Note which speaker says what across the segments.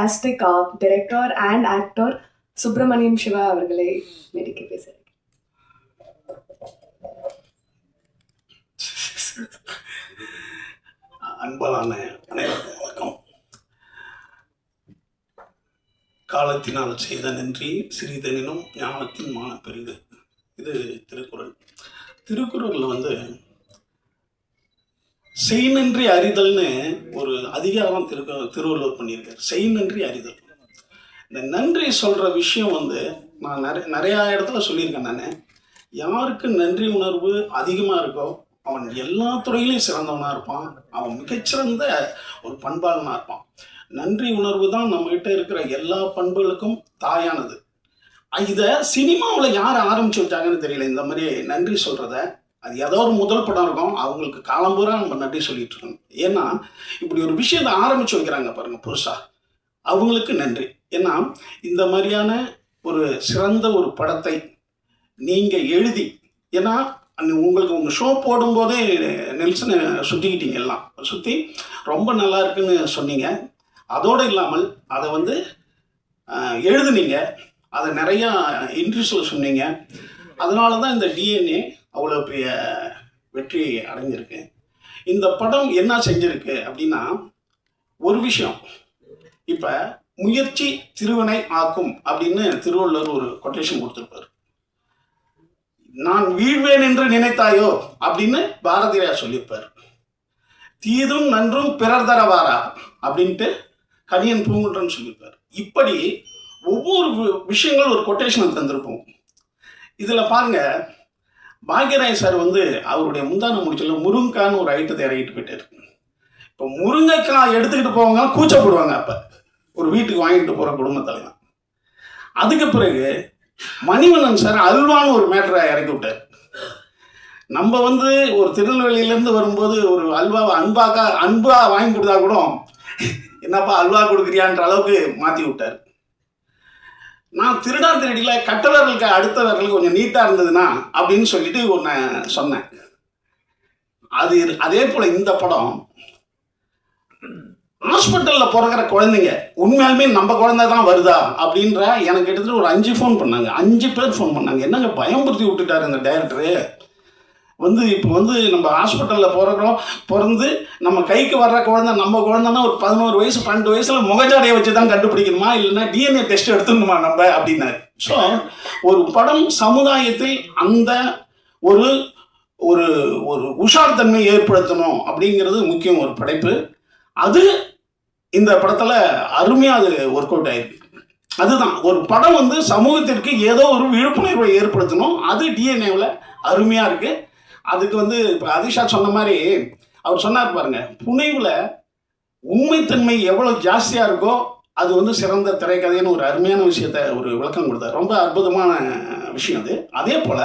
Speaker 1: fantastic director and actor Subramaniam Siva அவர்களை நடிக்க பேசுகிறேன்
Speaker 2: அன்பாலான அனைவருக்கும் வணக்கம். காலத்தினால் செய்த நன்றி சிறிதெனினும் ஞானத்தின் மான பெரிது இது திருக்குறள். திருக்குறளில் வந்து செய் நன்றி அறிதல்னு ஒரு அதிகாரம் திரு திருவள்ளுவர் பண்ணியிருக்கார். செய் நன்றி அறிதல். இந்த நன்றி சொல்கிற விஷயம் வந்து நான் நிறைய நிறையா இடத்துல சொல்லியிருக்கேன் நான். யாருக்கு நன்றி உணர்வு அதிகமாக இருக்கோ அவன் எல்லா துறையிலையும் சிறந்தவனாக இருப்பான். அவன் மிகச்சிறந்த ஒரு பண்பாளனாக இருப்பான். நன்றி உணர்வு தான் நம்மகிட்ட இருக்கிற எல்லா பண்புகளுக்கும் தாயானது. இதை சினிமாவில் யார் ஆரம்பிச்சு வச்சாங்கன்னு தெரியல. இந்த மாதிரி நன்றி சொல்கிறத அது ஏதோ ஒரு முதல் படம் இருக்கும். அவங்களுக்கு காலம்பூரா நம்ம நன்றி சொல்லிட்டு இருக்கணும். ஏன்னா இப்படி ஒரு விஷயத்தை ஆரம்பிச்சு வைக்கிறாங்க பாருங்க புதுசா. அவங்களுக்கு நன்றி. ஏன்னா இந்த மாதிரியான ஒரு சிறந்த ஒரு படத்தை நீங்கள் எழுதி ஏன்னா அந்த உங்களுக்கு உங்கள் ஷோ போடும்போதே நெல்சனை சுற்றிக்கிட்டீங்க எல்லாம். சுற்றி ரொம்ப நல்லா இருக்குன்னு சொன்னீங்க. அதோடு இல்லாமல் அதை வந்து எழுதுனீங்க. அதை நிறையா இன்ட்ரெஸ்டில் சொன்னீங்க. அதனால தான் இந்த டிஎன்ஏ அவ்வளோ பெரிய வெற்றி அடைஞ்சிருக்கு. இந்த படம் என்ன செஞ்சிருக்கு அப்படின்னா ஒரு விஷயம். இப்போ முயற்சி திருவினை ஆக்கும் அப்படின்னு திருவள்ளுவர் ஒரு கொட்டேஷன் கொடுத்துருப்பாரு. நான் வீழ்வேன் என்று நினைத்தாயோ அப்படின்னு பாரதியார் சொல்லியிருப்பார். தீதும் நன்றும் பிறர் தரவாரா அப்படின்ட்டு கணியன் பூங்குன்றன் சொல்லியிருப்பார். இப்படி ஒவ்வொரு வி- விஷயங்கள் ஒரு கொட்டேஷன் தந்திருப்போம். இதில் பாருங்கள் பாக்யராய் சார் வந்து அவருடைய முந்தான முடிச்சல முருங்கைக்கான்னு ஒரு ஐட்டத்தை இறங்கிட்டு போயிட்டாரு. இப்போ முருங்கைக்காய் எடுத்துக்கிட்டு போவாங்க கூச்சப்படுவாங்க அப்போ. ஒரு வீட்டுக்கு வாங்கிட்டு போகிற குடும்பத்தலைவன் அதுக்கு பிறகு மணிவண்ணன் சார் அல்வான்னு ஒரு மேட்டரை இறக்கி விட்டார். நம்ம வந்து ஒரு திருநெல்வேலியிலேருந்து வரும்போது ஒரு அல்வாவை அன்பாக்கா அன்பா வாங்கி கொடுத்தா கூட என்னப்பா அல்வா கொடுக்குறியான்ற அளவுக்கு மாற்றி விட்டார். நான் திருடா திருடியில கட்டவர்களுக்கு அடுத்த விரல் கொஞ்சம் நீட்டாக இருந்ததுன்னா அப்படின்னு சொல்லிட்டு ஒன்று சொன்னேன். அது அதே போல் இந்த படம் ஹாஸ்பிட்டலில் பிறக்கிற குழந்தைங்க உண்மையாலுமே நம்ம குழந்தை தான் வருதா அப்படின்ற எனக்கு கிட்டத்தட்ட ஒரு அஞ்சு ஃபோன் பண்ணாங்க. அஞ்சு பேர் ஃபோன் பண்ணாங்க. என்னங்க பயம்படுத்தி விட்டுட்டாரு இந்த டைரக்டரு வந்து இப்போ வந்து நம்ம ஹாஸ்பிட்டலில் பிறக்கிறோம். பிறந்து நம்ம கைக்கு வர்ற குழந்தை நம்ம குழந்தைன்னா ஒரு பதினோரு வயசு பன்னெண்டு வயசில் முகஜாடையை வச்சு தான் கண்டுபிடிக்கணுமா? இல்லைன்னா டிஎன்ஏ டெஸ்ட் எடுத்துக்கணுமா நம்ம? அப்படின்னாரு. ஸோ ஒரு படம் சமுதாயத்தில் அந்த ஒரு ஒரு ஒரு உஷார் தன்மை ஏற்படுத்தணும் அப்படிங்கிறது முக்கியம் ஒரு படைப்பு. அது இந்த படத்தில் அருமையாக அது ஒர்க் அவுட் ஆயிருக்கு. அதுதான். ஒரு படம் வந்து சமூகத்திற்கு ஏதோ ஒரு விழிப்புணர்வை ஏற்படுத்தணும். அது டிஎன்ஏவில் அருமையாக இருக்குது அதுக்கு வந்து இப்போ அதிஷா சொன்ன மாதிரி அவர் சொன்னார் பாருங்க புனைவில் உண்மைத்தன்மை எவ்வளோ ஜாஸ்தியாக இருக்கோ அது வந்து சிறந்த திரைக்கதைன்னு ஒரு அருமையான விஷயத்த ஒரு விளக்கம் கொடுத்தார். ரொம்ப அற்புதமான விஷயம் அது. அதே போல்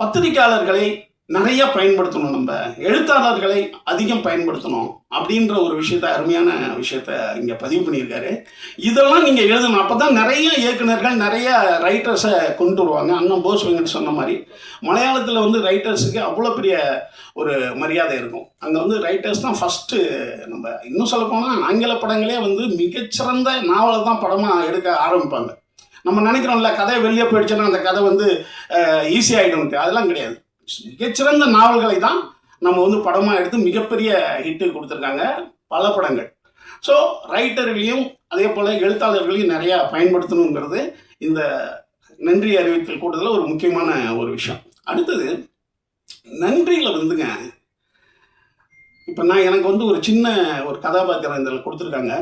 Speaker 2: பத்திரிகையாளர்களை நிறைய பயன்படுத்தணும் நம்ம. எழுத்தாளர்களை அதிகம் பயன்படுத்தணும் அப்படின்ற ஒரு விஷயத்த அருமையான விஷயத்த இங்கே பதிவு பண்ணியிருக்காரு. இதெல்லாம் நீங்கள் எழுதணும். அப்போ தான் நிறைய இயக்குனர்கள் நிறைய ரைட்டர்ஸை கொண்டு வருவாங்க. அண்ணன் போஸ் வெங்கட் சொன்ன மாதிரி மலையாளத்தில் வந்து ரைட்டர்ஸுக்கு அவ்வளோ பெரிய ஒரு மரியாதை இருக்கும். அங்கே வந்து ரைட்டர்ஸ் தான் ஃபஸ்ட்டு நம்ம இன்னும் சொல்லப்போனால் ஆங்கில படங்களே வந்து மிகச்சிறந்த நாவலை தான் படமாக எடுக்க ஆரம்பிப்பாங்க. நம்ம நினைக்கிறோம்ல கதை வெளியே போயிடுச்சுன்னா அந்த கதை வந்து ஈஸி ஆகிடும் அதெல்லாம் கிடையாது. மிகச்சிறந்த நாவல்களை தான் நம்ம வந்து படமாக எடுத்து மிகப்பெரிய ஹிட்டு கொடுத்துருக்காங்க பல படங்கள். ஸோ ரைட்டர்களையும் அதே போல் எழுத்தாளர்களையும் நிறையா பயன்படுத்தணுங்கிறது இந்த நன்றி அறிவித்தல் கூட்டத்தில் ஒரு முக்கியமான ஒரு விஷயம். அடுத்தது நன்றியில் வந்துங்க இப்போ நான் எனக்கு வந்து ஒரு சின்ன ஒரு கதாபாத்திரம் இதில் கொடுத்துருக்காங்க.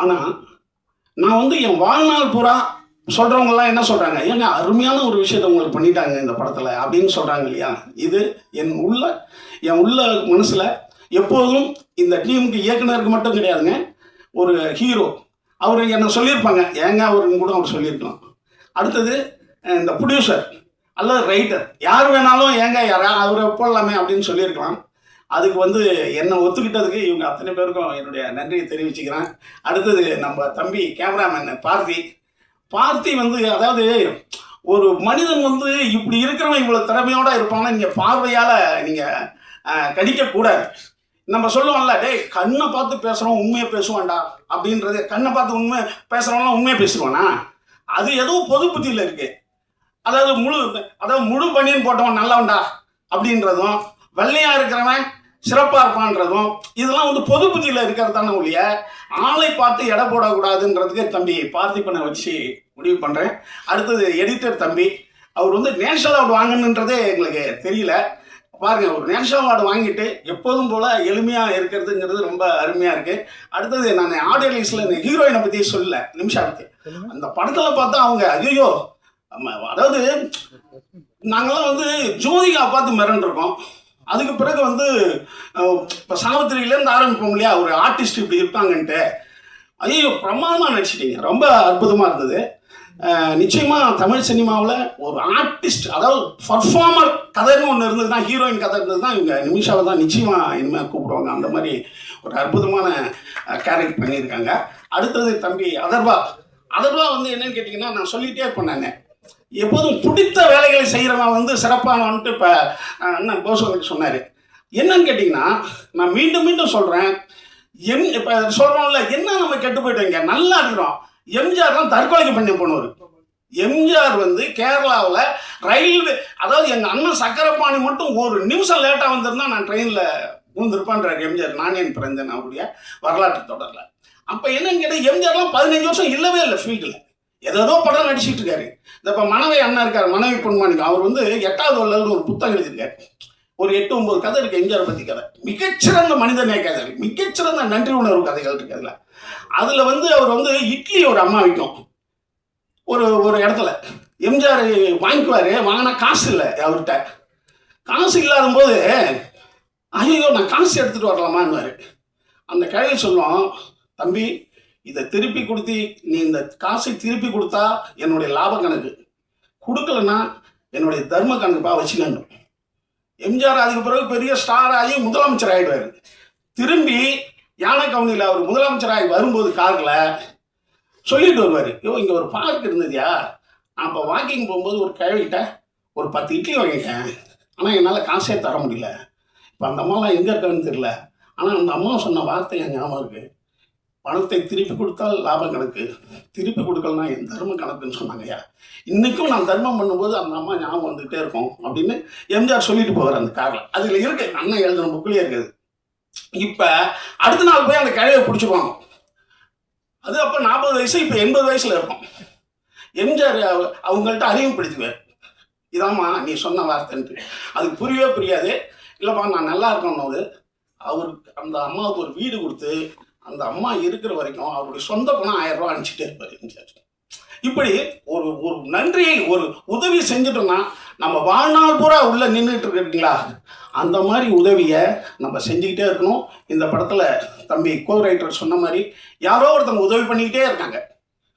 Speaker 2: ஆனால் நான் வந்து என் வாழ்நாள் பூரா சொல்கிறவங்கலாம் என்ன சொல்கிறாங்க ஏன்னா அருமையான ஒரு விஷயத்த உங்களுக்கு பண்ணிட்டாங்க இந்த படத்தில் அப்படின்னு சொல்கிறாங்க இல்லையா? இது என் உள்ள என் உள்ள மனசில் எப்போதும் இந்த டீமுக்கு இயக்குனருக்கு மட்டும் கிடையாதுங்க ஒரு ஹீரோ. அவர் என்ன சொல்லியிருப்பாங்க? ஏங்க அவருன்னு கூட அவர் சொல்லியிருக்கலாம். அடுத்தது இந்த ப்ரொடியூசர் அல்லது ரைட்டர் யார் வேணாலும் ஏங்க யாரா அவரை போடலாமே அப்படின்னு சொல்லியிருக்கலாம். அதுக்கு வந்து என்னை ஒத்துக்கிட்டதுக்கு இவங்க அத்தனை பேருக்கும் என்னுடைய நன்றியை தெரிவிச்சுக்கிறேன். அடுத்தது நம்ம தம்பி கேமராமேன் பார்த்தி பார்த்தி வந்து அதாவது ஒரு மனிதன் வந்து இப்படி இருக்கிறவன் இவ்வளோ திறமையோட இருப்பான்னு நீங்கள் பார்வையால் நீங்கள் கணிக்கக்கூடாது. நம்ம சொல்லுவோம்ல டேய் கண்ணை பார்த்து பேசுகிறோம் உண்மையை பேசுவான்டா அப்படின்றது கண்ணை பார்த்து உண்மை பேசுகிறவங்களாம் உண்மையை பேசுவானா அது ஏதோ பொது புத்தியில் இருக்கு. அதாவது முழு அதாவது முழு பனியன் போட்டவன் நல்லவன்டா அப்படின்றதும் வெள்ளையா இருக்கிறவன் சிறப்பாக இருப்பான்றதும் இதெல்லாம் வந்து பொது புத்தியில் இருக்கிறதான ஒழிய ஆளை பார்த்து எடை போடக்கூடாதுன்றதுக்கு தம்பி பார்த்திபனை வச்சு முடிவு பண்ணுறேன் அடுத்தது எடிட்டர் தம்பி அவர் வந்து நேஷனல் அவார்டு வாங்கணுன்றதே எங்களுக்கு தெரியல. பாருங்க ஒரு நேஷனல் அவார்டு வாங்கிட்டு எப்போதும் போல எளிமையாக இருக்கிறதுங்கிறது ரொம்ப அருமையாக இருக்கு. அடுத்தது நான் ஆடியோ லிஸ்டில் இந்த ஹீரோயினை பற்றி சொல்லல நிமிஷா அந்த படத்தில் பார்த்தா அவங்க ஐயோ அதாவது நாங்களாம் வந்து ஜோதிகா பார்த்து மிரண்டிருக்கோம். அதுக்கு பிறகு வந்து இப்போ சாவித்திரியிலேருந்து ஆரம்பிப்போம் இல்லையா? ஒரு ஆர்டிஸ்ட் இப்படி இருப்பாங்கன்ட்டு. ஐயோ பிரமாதமாக நடிச்சிட்டீங்க. ரொம்ப அற்புதமாக இருந்தது. நிச்சயமாக தமிழ் சினிமாவில் ஒரு ஆர்டிஸ்ட் அதாவது பர்ஃபார்மர் கதைன்னு ஒன்று இருந்ததுன்னா ஹீரோயின் கதை இருந்ததுன்னா இவங்க நிமிஷாவை தான் நிச்சயமாக இனிமேல் கூப்பிடுவாங்க. அந்த மாதிரி ஒரு அற்புதமான கேரக்டர் பண்ணியிருக்காங்க. அடுத்தது தம்பி அதர்வா. அதர்வா வந்து என்னன்னு கேட்டிங்கன்னா நான் சொல்லிகிட்டே இருப்பேன் நான். எப்போதும் பிடித்த வேலைகளை செய்கிறவன் வந்து சிறப்பானவன்ட்டு இப்போ அண்ணன் போசவன் சொன்னார். என்னன்னு கேட்டிங்கன்னா நான் மீண்டும் மீண்டும் சொல்கிறேன் எம் இப்போ சொல்கிறோம்ல என்ன நம்ம கெட்டு போயிட்டோங்க நல்லா இருக்கிறோம். எம்ஜிஆர்லாம் தற்கொலைக்கு பண்ணி போனவர். எம்ஜிஆர் வந்து கேரளாவில் ரயில்வே அதாவது எங்கள் அண்ணன் சக்கரப்பாணி மட்டும் ஒரு நிமிஷம் லேட்டாக வந்திருந்தா நான் ட்ரெயினில் பூந்திருப்பான்றார் எம்ஜிஆர். நானேன் பிறந்தேன் அவருடைய வரலாற்று தொடரில். அப்போ என்னன்னு கேட்டால் எம்ஜிஆர்லாம் பதினஞ்சு வருஷம் இல்லவே இல்லை ஃபீல்டில் ஏதோ படம் நடிச்சுட்டு இருக்காரு. இந்த இப்போ மனைவி அண்ணா இருக்கார் மனைவி பொன்மாணிக்கம் அவர் வந்து எட்டாவது வள்ளல்னு ஒரு புத்தகம் எழுதியிருக்காரு. ஒரு எட்டு ஒன்பது கதை இருக்கு எம்ஜிஆர் பற்றி கதை. மிகச்சிறந்த மனிதனே கதை. மிகச்சிறந்த நன்றி உணர்வு கதைகள் இருக்கு அதில். அதில் வந்து அவர் வந்து இட்லி ஒரு அம்மா விற்கும் ஒரு ஒரு இடத்துல. எம்ஜிஆர் வாங்கிக்குவார் வாங்கினா காசு இல்லை அவர்கிட்ட. காசு இல்லாத போது ஐயோ நான் காசு எடுத்துகிட்டு வரலாமான்னு அந்த கதையை சொல்லுவோம் தம்பி இதை திருப்பி கொடுத்தி நீ இந்த காசை திருப்பி கொடுத்தா என்னுடைய லாப கணக்கு. கொடுக்கலன்னா என்னுடைய தர்ம கணக்குப்பா வச்சுக்கணும் எம்ஜிஆர் அதுக்கு பிறகு பெரிய ஸ்டார் ஆகி முதலமைச்சர் ஆகிடுவார் திரும்பி யானை கவுனியில் அவர் முதலமைச்சராகி வரும்போது காரில் சொல்லிட்டு வருவார். யோ இங்கே ஒரு பார்க் இருந்ததுயா? அப்போ வாக்கிங் போகும்போது ஒரு கிழவிட்ட ஒரு பத்து இட்லி வாங்கிட்டேன். ஆனால் என்னால் காசே தர முடியல. இப்போ அந்த அம்மாலாம் எங்கே இருக்கான்னு தெரியல. ஆனால் அந்த அம்மா சொன்ன வார்த்தை என் ஞாபகம் இருக்குது பணத்தை திருப்பி கொடுத்தால் லாபம் கணக்கு. திருப்பி கொடுக்கலனா என் தர்ம கணக்குன்னு சொன்னாங்கய்யா இன்றைக்கும் நான் தர்மம் பண்ணும்போது அந்த அம்மா ஞாபகம் வந்துகிட்டே இருக்கும் அப்படின்னு எம்ஜிஆர் சொல்லிட்டு போகிற அந்த காரில். அதில் இருக்கு அண்ணன் எழுதுன புக்கிலே இருக்குது. இப்போ அடுத்த நாள் போய் அந்த கிழவியை பிடிச்சிருவாங்க. அது அப்போ நாற்பது வயசு இப்போ எண்பது வயசில் இருக்கும். எம்ஜிஆர் அவ- அவங்கள்ட்ட அறிமுகப்படுத்துவார் இதாம்மா நீ சொன்ன வார்த்தைன்ட்டு. அதுக்கு புரியவே புரியாது. இல்லைப்பா நான் நல்லா இருக்கணும் அவருக்கு அந்த அம்மாவுக்கு ஒரு வீடு கொடுத்து அந்த அம்மா இருக்கிற வரைக்கும் அவருடைய சொந்த பணம் ஆயிரம் ரூபா அனுப்பிச்சிட்டே இருப்பார் இப்படி ஒரு ஒரு நன்றியை ஒரு உதவி செஞ்சுட்டோம்னா நம்ம வாழ்நாள் பூரா உள்ள நின்றுட்டு இருக்கீங்களா? அந்த மாதிரி உதவியை நம்ம செஞ்சுக்கிட்டே இருக்கணும். இந்த படத்தில் தம்பி கோ ரைட்டர் சொன்ன மாதிரி யாரோ ஒருத்தவங்க உதவி பண்ணிக்கிட்டே இருக்காங்க.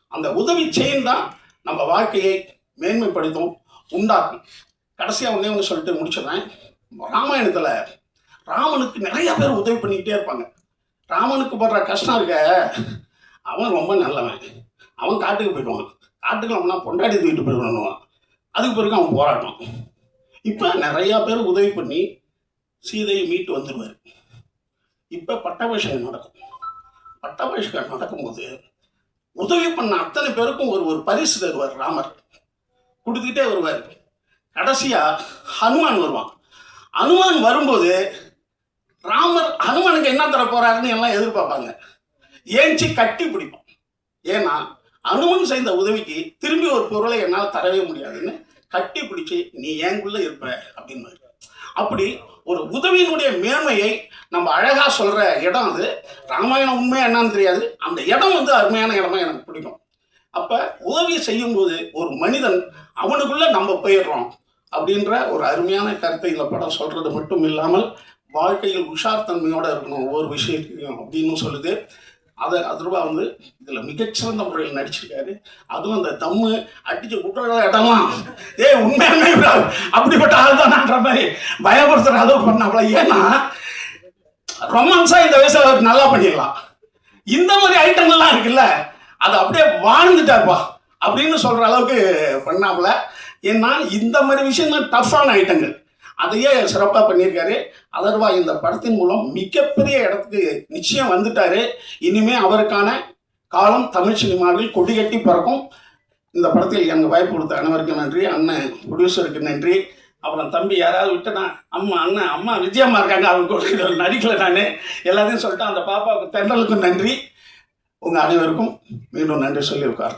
Speaker 2: அந்த உதவி செயின் தான் நம்ம வாழ்க்கையை மேன்மைப்படுத்தும் உண்டாக்கும். கடைசியாக ஒன்றே ஒன்று சொல்லிட்டு முடிச்சிடுறேன். ராமாயணத்தில் ராமனுக்கு நிறைய பேர் உதவி பண்ணிக்கிட்டே இருப்பாங்க. ராமனுக்கு படுற கஷ்டம் இருக்க. அவன் ரொம்ப நல்லவன். அவன் காட்டுக்கு போயிடுவான். காட்டுக்கு அவனா பொண்டாடி தூக்கிட்டு போயிடுவான் அதுக்கு பிறகு அவன் போராட்டம் இப்போ நிறையா பேர் உதவி பண்ணி சீதையை மீட்டு வந்துடுவார் இப்போ பட்டாபிஷேகம் நடக்கும். பட்டாபிஷேகம் நடக்கும்போது உதவி பண்ண அத்தனை பேருக்கும் ஒரு ஒரு பரிசு தருவார் ராமர். கொடுத்துக்கிட்டே வருவார். கடைசியாக ஹனுமான் வருவான். ஹனுமான் வரும்போது ராமர் ஹனுமானுக்கு என்ன தர போறாருன்னு எல்லாம் எதிர்பார்ப்பாங்க. ஏஞ்சி கட்டி பிடிப்போம் ஏன்னா அனுமன் செய்த உதவிக்கு திரும்பி ஒரு பொருளை என்னால் தரவே முடியாதுன்னு கட்டி பிடிச்சி நீ ஏங்குள்ள இருப்ப அப்படின்னு அப்படி ஒரு உதவியினுடைய மேன்மையை நம்ம அழகா சொல்ற இடம் அது. ராமாயணம் உண்மையா என்னன்னு தெரியாது. அந்த இடம் வந்து அருமையான இடமா எனக்கு பிடிக்கும். அப்ப உதவி செய்யும்போது ஒரு மனிதன் அவனுக்குள்ள நம்ம போயிடுறோம் அப்படின்ற ஒரு அருமையான கருத்தை இந்த படம் சொல்றது மட்டும் இல்லாமல் வாழ்க்கையில் உஷார் தன்மையோடு இருக்கணும் ஒவ்வொரு விஷயத்தையும் அப்படின்னு சொல்லுது. அதை அதுபா வந்து இதில் மிகச்சிறந்த முறையில் நடிச்சிருக்காரு. அதுவும் அந்த தம்மு அடிச்சு விட்டுற இடம்லாம் ஏய் உண்மையானே bro, அப்படிப்பட்ட ஆள் தானான்ற மாதிரி பயப்படுத்துகிற அளவு பண்ணாப்ல ஏன்னா ரொமான்ஸாக இந்த வயசில் அவர் நல்லா பண்ணிடலாம். இந்த மாதிரி ஐட்டங்கள்லாம் இருக்குல்ல அது அப்படியே வாழ்ந்துட்டாருப்பா அப்படின்னு சொல்கிற அளவுக்கு பண்ணாப்புல. ஏன்னா இந்த மாதிரி விஷயம் தான் டஃப்பான ஐட்டங்கள் அதையே சிறப்பாக பண்ணியிருக்காரு. அதர்வா இந்த படத்தின் மூலம் மிகப்பெரிய இடத்துக்கு நிச்சயம் வந்துட்டாரு. இனிமே அவருக்கான காலம் தமிழ் சினிமாவில் கொடிகட்டி பறக்கும். இந்த படத்தில் எனக்கு வாய்ப்பு கொடுத்த அனைவருக்கும் நன்றி. அண்ணன் ப்ரொடியூசருக்கு நன்றி. அப்புறம் தம்பி யாராவது விட்டுனா அம்மா அண்ணன் அம்மா விஜயம்மா இருக்காங்க. அவங்க கூட நடிக்கல நான். எல்லாத்தையும் சொல்லிட்டு அந்த பாப்பாவுக்கு தென்றலுக்கும் நன்றி. உங்கள் அனைவருக்கும் மீண்டும் நன்றி சொல்லியிருக்கார்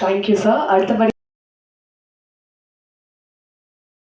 Speaker 1: தேங்க்யூ சார் அடுத்தபடி